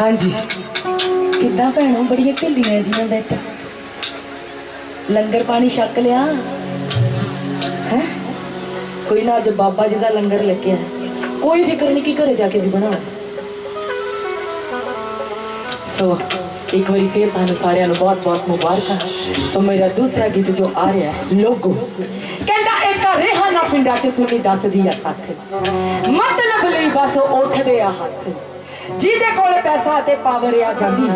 ਹਾਂਜੀ। ਕਿੱਦਾਂ ਭੈਣੋ, ਬੜੀਆਂ ਢਿੱਲੀਆਂ ਜੀਆਂ ਬੈਠਾ। ਲੰਗਰ ਪਾਣੀ ਛਕ ਲਿਆ। ਹੈ? ਕੋਈ ਨਾ ਅੱਜ ਬਾਬਾ ਜੀ ਦਾ ਲੰਗਰ ਲੱਗਿਆ। ਕੋਈ ਫਿਕਰ ਨਹੀਂ ਕਿ ਘਰੇ ਜਾ ਕੇ ਵੀ ਬਣਾਉਣਾ। ਸੋ, ਇੱਕ ਵਾਰੀ ਫੇਰ ਤੁਹਾਨੂੰ ਸਾਰਿਆਂ ਨੂੰ ਬਹੁਤ ਬਹੁਤ ਮੁਬਾਰਕਾਂ। ਸੋ ਮੇਰਾ ਦੂਸਰਾ ਗੀਤ ਜੋ ਆ ਰਿਹਾ ਲੋਗੋ। ਕਹਿੰਦਾ, ਇੱਕ ਰਹਿਣਾ ਪਿੰਡਾਂ ਚ ਸੁਣੀ ਦੱਸਦੀ ਆ ਸਾਥ। ਮਤਲਬ ਲਈ ਬਸ ਉੱਠਦੇ ਆ ਹੱਥ। ਜਿਹਦੇ ਕੋਲ ਪੈਸਾ ਤੇ ਪਾਵਰ ਆ ਜਾਂਦੀ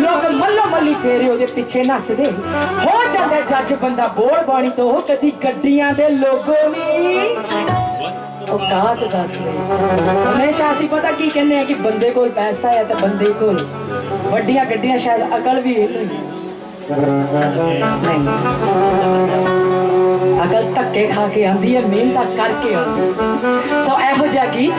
ਲੋਕ ਮੱਲੋ ਮੱਲੀ ਫੇਰੇ ਉਹਦੇ ਪਿੱਛੇ ਨੱਸਦੇ ਹੋ ਜਾਂਦਾ ਜੱਜ ਬੰਦਾ ਬੋਲ ਬਾਣੀ ਤੋਂ, ਉਹ ਕਦੀ ਗੱਡੀਆਂ ਦੇ ਲੋਗੋ ਨਹੀਂ। ਉਹ ਕਾਤ ਦੱਸਦੇ ਹਮੇਸ਼ਾ ਅਸੀਂ ਪਤਾ ਕੀ ਕਹਿੰਦੇ ਆ ਕਿ ਬੰਦੇ ਕੋਲ ਪੈਸਾ ਹੈ ਤੇ ਬੰਦੇ ਕੋਲ। ਵੱਡੀਆਂ ਗੱਡੀਆਂ ਸ਼ਾਇਦ ਅਕਲ ਵੀ ਇਹਨੂੰ ਨਹੀਂ। ਅਕਲ ਧੱਕੇ ਖਾ ਕੇ ਆਂਦੀ ਹੈ, ਮਿਹਨਤ ਕਰਕੇ ਆਉਂਦੀ ਸੋ ਇਹੋ ਜਿਹਾ ਗੀਤ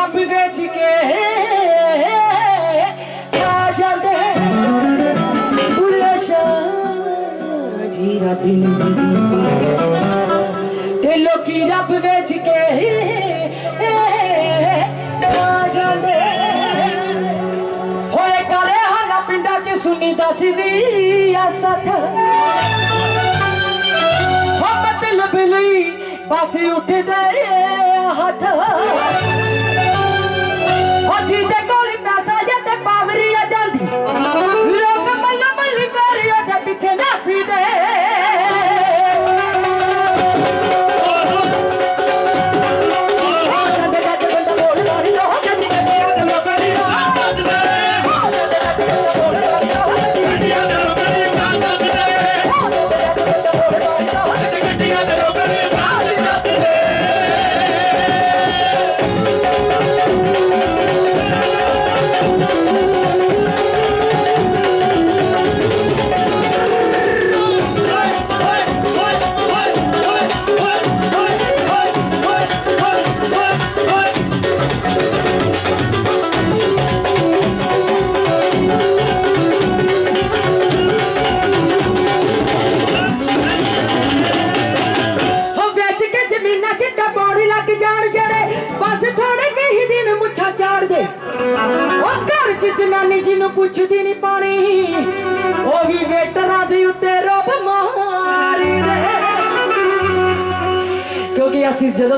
ਰੱਬ ਵੇਚ ਕੇ ਖਾ ਜਾਂਦੇ ਬੁੱਲੇ ਸ਼ਾਹ ਜੀ ਰੱਬ ਨਜ਼ਦੀਕ ਤੇ ਲੋਕੀ ਰੱਬ ਵੇਚ ਕੇ ਆ ਜਾਂਦੇ ਹੋਏ ਕਰੇ ਹਨਾ ਪਿੰਡਾਂ ਸਾਥ। ਹੋ ਮਤਲਬ ਲਈ ਬਸ ਉੱਠਦੇ ਹੱਥ।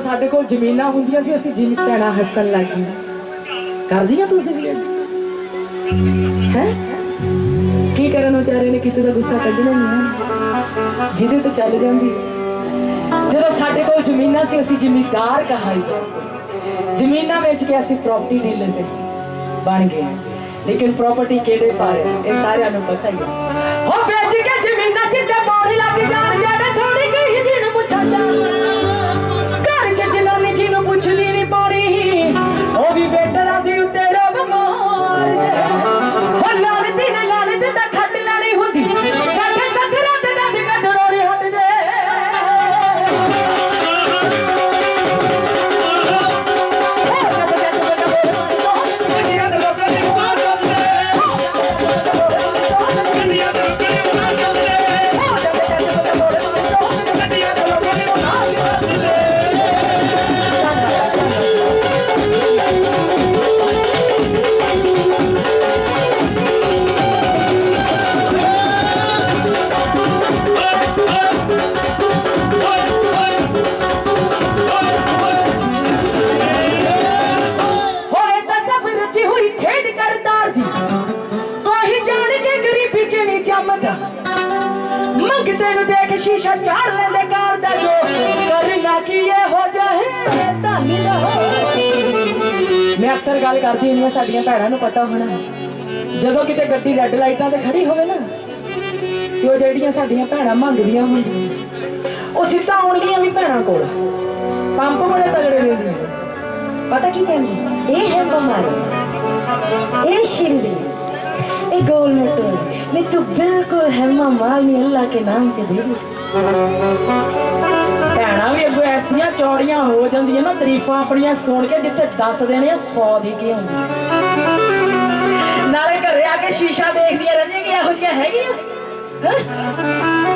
ਸਾਡੇ ਕੋਲ ਜ਼ਮੀਨਾਂ ਹੁੰਦੀਆਂ ਸੀ ਅਸੀਂ ਜਿੰਨ ਪੈਣਾ ਹੱਸਣ ਲੱਗ ਗਏ ਕਰਦੀਆਂ ਤੁਸੀਂ ਵੀ ਹੈ? ਕੀ ਕਰਨ ਵਿਚਾਰੇ ਨੇ? ਕਿਤੇ ਦਾ ਗੁੱਸਾ ਕੱਢਣਾ ਹੀ ਨਾ। ਜਿਹਦੇ ਤੇ ਚੱਲ ਜਾਂਦੀ। ਜਦੋਂ ਸਾਡੇ ਕੋਲ ਜ਼ਮੀਨਾਂ ਸੀ ਅਸੀਂ ਜ਼ਿਮੀਦਾਰ ਕਹਾਈਦੇ ਸੀ। ਜ਼ਮੀਨਾਂ ਵੇਚ ਕੇ ਅਸੀਂ ਪ੍ਰਾਪਰਟੀ ਡੀਲਰ ਤੇ ਬਣ ਗਏ ਲੇਕਿਨ ਪ੍ਰਾਪਰਟੀ ਕਿਹੜੇ ਪਾਰੇ ਇਹ ਸਾਰਿਆਂ ਨੂੰ ਪਤਾ ਹੀ ਹੈ। ਹੋ ਵੇਚ ਕੇ ਜ਼ਮੀਨਾਂ ਜਿੱਤੇ ਪੌੜੀ ਲੱਗ ਜਾਣ ਜਿਹੜੇ ਥੋੜੀ ਕਹੀ ਦਿਨ ਮੁੱਛਾਂ ਚਾਣ ਤੈਨੂੰ ਦੇਖ ਸ਼ੀਸ਼ਾ ਝਾੜ ਲੈਂਦੇ ਕਾਰ ਦਾ ਜੋ। ਕਰਨਾ ਕੀ ਇਹ ਹੋ ਜਾਏ ਧਾਨੀ ਦਾ ਮੈਂ ਅਕਸਰ ਗੱਲ ਕਰਦੀ ਹੁੰਦੀ ਹਾਂ, ਸਾਡੀਆਂ ਭੈਣਾਂ ਨੂੰ ਪਤਾ ਹੋਣਾ। ਜਦੋਂ ਕਿਤੇ ਗੱਡੀ ਰੈੱਡ ਲਾਈਟਾਂ ਤੇ ਖੜੀ ਹੋਵੇ ਨਾ, ਤੇ ਉਹ ਜਿਹੜੀਆਂ ਸਾਡੀਆਂ ਭੈਣਾਂ ਮੰਗਦੀਆਂ ਹੁੰਦੀਆਂ, ਉਹ ਸਿੱਧਾ ਆਉਣਗੀਆਂ ਵੀ ਭੈਣਾਂ ਕੋਲ। ਪੰਪ ਬੜੇ ਤਗੜੇ ਦੇ ਦਿੰਦੀਆਂ ਪਤਾ ਕੀ ਕਹਿੰਦੀ? ਇਹ ਹੈ ਬਿਮਾਰੀ। ਇਹ ਸ਼ਿੰਦੀ शिरडी ये गोल मोटोल मैं तू बिल्कुल हेमा मालिनी अल्लाह के नाम पे दे दी ਭੈਣਾਂ ਵੀ ਅੱਗੋਂ ਐਸੀਆਂ ਚੌੜੀਆਂ ਹੋ ਜਾਂਦੀਆਂ ਨਾ ਤਾਰੀਫਾਂ ਆਪਣੀਆਂ ਸੁਣ ਕੇ ਜਿੱਥੇ ਦੱਸ ਦੇਣੇ ਆ 100 ਦੀ ਕੀ ਹੁੰਦੀ ਨਾਲੇ ਘਰੇ ਆ ਕੇ ਸ਼ੀਸ਼ਾ ਦੇਖਦੀਆਂ ਰਹਿੰਦੀਆਂ ਕਿ ਇਹੋ ਜਿਹੀਆਂ ਹੈਗੀਆਂ ਹੈਂ?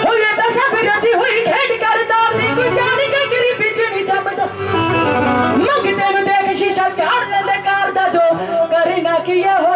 ਹੋਏ ਤਾਂ ਸਭ ਰਜੀ ਹੋਈ ਖੇਡ ਕਰਦਾਰ ਦੀ ਕੋਈ ਜਾਣ ਕੇ ਗਰੀਬੀ ਚ ਨਹੀਂ ਜੰਮਦਾ ਮੰਗਦੇ ਨੂੰ ਦੇਖ ਸ਼ੀਸ਼ਾ ਚਾੜ ਲੈਂਦੇ ਕਾਰ ਦਾ ਜੋ ਕਰੇ ਨਾ ਕੀ ਇਹ ਹੋ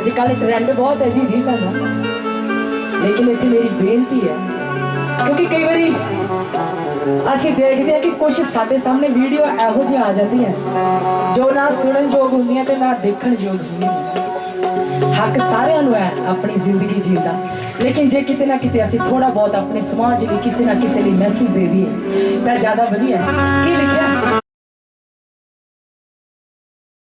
ਅੱਜ ਕੱਲ ਟ੍ਰੈਂਡ ਬਹੁਤ ਹੈ ਜੀ, ਰੀਲਾਂ ਦਾ। ਲੇਕਿਨ ਇੱਥੇ ਮੇਰੀ ਬੇਨਤੀ ਹੈ, ਕਿਉਂਕਿ ਕਈ ਵਾਰੀ ਅਸੀਂ ਦੇਖਦੇ ਹਾਂ ਕਿ ਕੁਝ ਸਾਡੇ ਸਾਹਮਣੇ ਵੀਡੀਓ ਇਹੋ ਜਿਹੀ ਆ ਜਾਂਦੀਆਂ। ਜੋ ਨਾ ਸੁਣਨ ਯੋਗ ਹੁੰਦੀਆਂ ਤੇ ਨਾ ਦੇਖਣ ਯੋਗ ਹੁੰਦੀਆਂ। ਹੱਕ ਸਾਰਿਆਂ ਨੂੰ ਹੈ ਆਪਣੀ ਜ਼ਿੰਦਗੀ ਜੀਣ ਦਾ। ਲੇਕਿਨ ਜੇ ਕਿਤੇ ਨਾ ਕਿਤੇ ਅਸੀਂ ਥੋੜਾ ਬਹੁਤ ਆਪਣੇ ਸਮਾਜ ਲਈ ਕਿਸੇ ਨਾ ਕਿਸੇ ਲਈ ਮੈਸੇਜ ਦੇ ਦਈਏ, ਤਾਂ ਜ਼ਿਆਦਾ ਵਧੀਆ ਕੀ ਲਿਖਿਆ?